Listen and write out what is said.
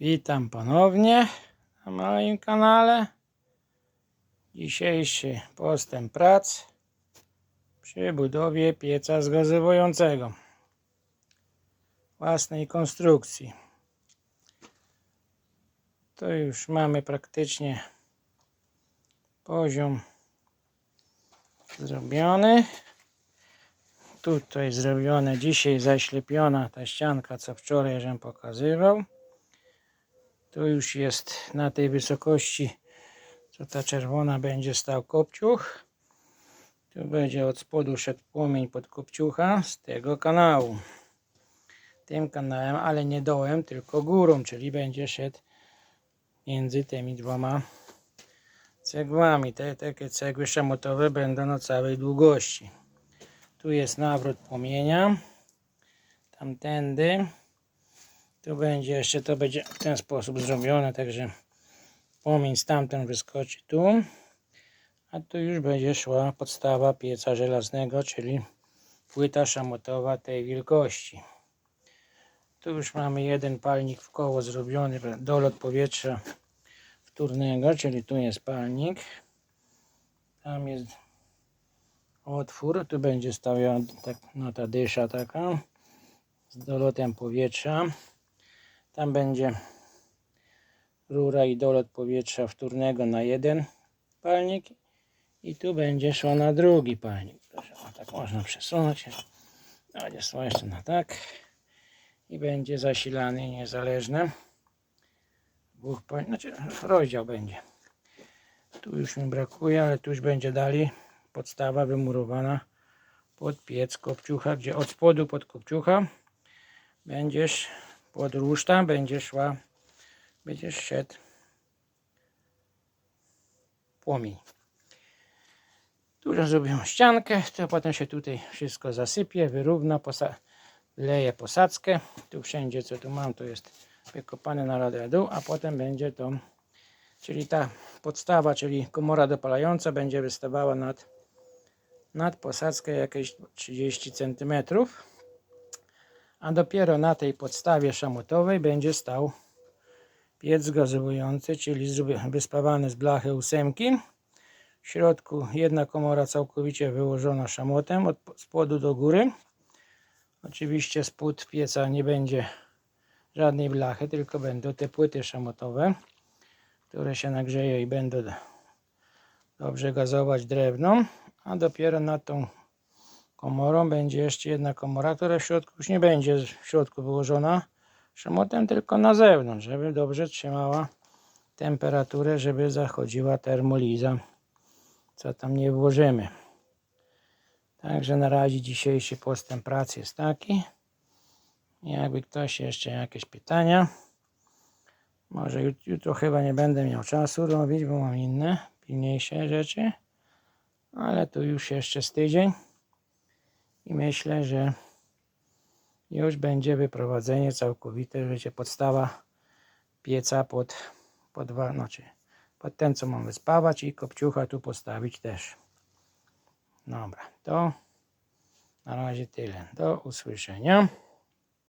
Witam ponownie na moim kanale. Dzisiejszy postęp prac przy budowie pieca zgazowującego własnej konstrukcji. To już mamy praktycznie poziom zrobiony. Tutaj zrobione dzisiaj zaślepiona ta ścianka, co wczoraj żem pokazywał. Tu już jest na tej wysokości, co ta czerwona będzie stał kopciuch. Tu będzie od spodu szedł płomień pod kopciucha z tego kanału. Tym kanałem, ale nie dołem, tylko górą, czyli będzie szedł między tymi dwoma cegłami. Te takie cegły szamotowe będą na całej długości. Tu jest nawrót płomienia. Tamtędy. Tu będzie jeszcze, to będzie w ten sposób zrobione, także płomień stamtąd wyskoczy tu. A tu już będzie szła podstawa pieca żelaznego, czyli płyta szamotowa tej wielkości. Tu już mamy jeden palnik w koło zrobiony, dolot powietrza wtórnego, czyli tu jest palnik. Tam jest otwór, tu będzie stała tak, no ta dysza taka z dolotem powietrza. Tam będzie rura i dolot powietrza wtórnego na jeden palnik i tu będzie szło na drugi palnik. Proszę, o, tak można przesunąć. Będzie szło jeszcze na tak i będzie zasilany niezależny. Dwóch palnik, znaczy rozdział będzie. Tu już mi brakuje, ale tu już będzie dalej podstawa wymurowana pod piec kopciucha, gdzie od spodu pod kopciucha będziesz pod ruszta będzie szła, będziesz szedł płomień. Już zrobię ściankę, to potem się tutaj wszystko zasypie, wyrówna, posa leję posadzkę. Tu wszędzie co tu mam to jest wykopane na radę dół, a potem będzie to, czyli ta podstawa, czyli komora dopalająca będzie wystawała nad, nad posadzkę jakieś 30 centymetrów a dopiero na tej podstawie szamotowej będzie stał piec gazowujący, czyli wyspawany z blachy ósemki. W środku jedna komora całkowicie wyłożona szamotem od spodu do góry. Oczywiście spód pieca nie będzie żadnej blachy, tylko będą te płyty szamotowe, które się nagrzeją i będą dobrze gazować drewno, a dopiero nad tą komorą będzie jeszcze jedna komora, która w środku już nie będzie w środku wyłożona szamotem, tylko na zewnątrz, żeby dobrze trzymała temperaturę, żeby zachodziła termoliza, co tam nie włożymy. Także na razie dzisiejszy postęp pracy jest taki. Jakby ktoś jeszcze jakieś pytania, może jut- jutro chyba nie będę miał czasu robić, bo mam inne, pilniejsze rzeczy, ale tu już jeszcze z tydzień i myślę, że już będzie wyprowadzenie całkowite, że się podstawa pieca pod, pod, znaczy, pod ten, co mamy spawać i kopciucha tu postawić też. Dobra, to na razie tyle. Do usłyszenia.